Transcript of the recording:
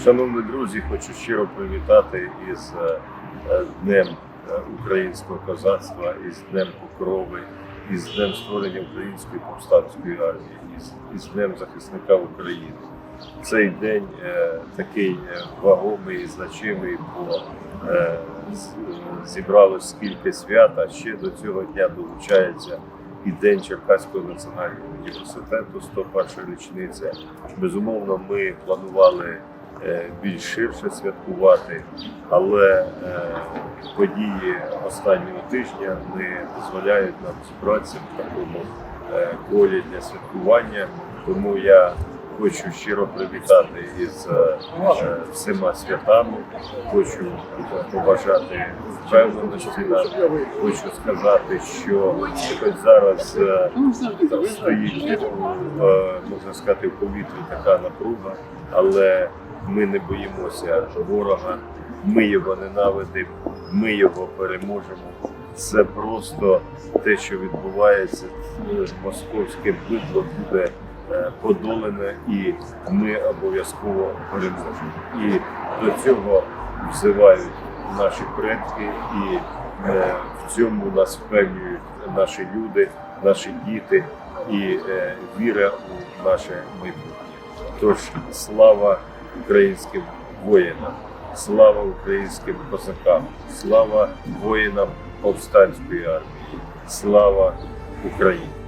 Шановні друзі, хочу щиро привітати із е, е, Днем е, українського козацтва, із Днем Покрови, із Днем створення української повстанської армії, із, із Днем захисника України. Цей день е, такий вагомий і значимий, бо е, зібралось скільки свят, а ще до цього дня долучається і День Черкаського національного університету, 101 річниця. Безумовно, ми планували більш ширше святкувати, але е, події останнього тижня не дозволяють нам зібратися в такому е, колі для святкування. Тому я хочу щиро привітати із е, е, всіма святами. Хочу побажати впевненості нам. Хочу сказати, що хоч зараз е, стоїть, е, можна сказати, в повітрі така напруга, але ми не боїмося ворога, ми його ненавидимо, ми його переможемо. Це просто те, що відбувається, е, московське бидло буде е, подолене, і ми обов'язково переможемо. І до цього взивають наші предки, і е, в цьому нас впевнюють наші люди, наші діти і віра у наше майбутнє. Тож слава українським воїнам, слава українським козакам, слава воїнам повстанської армії, слава Україні!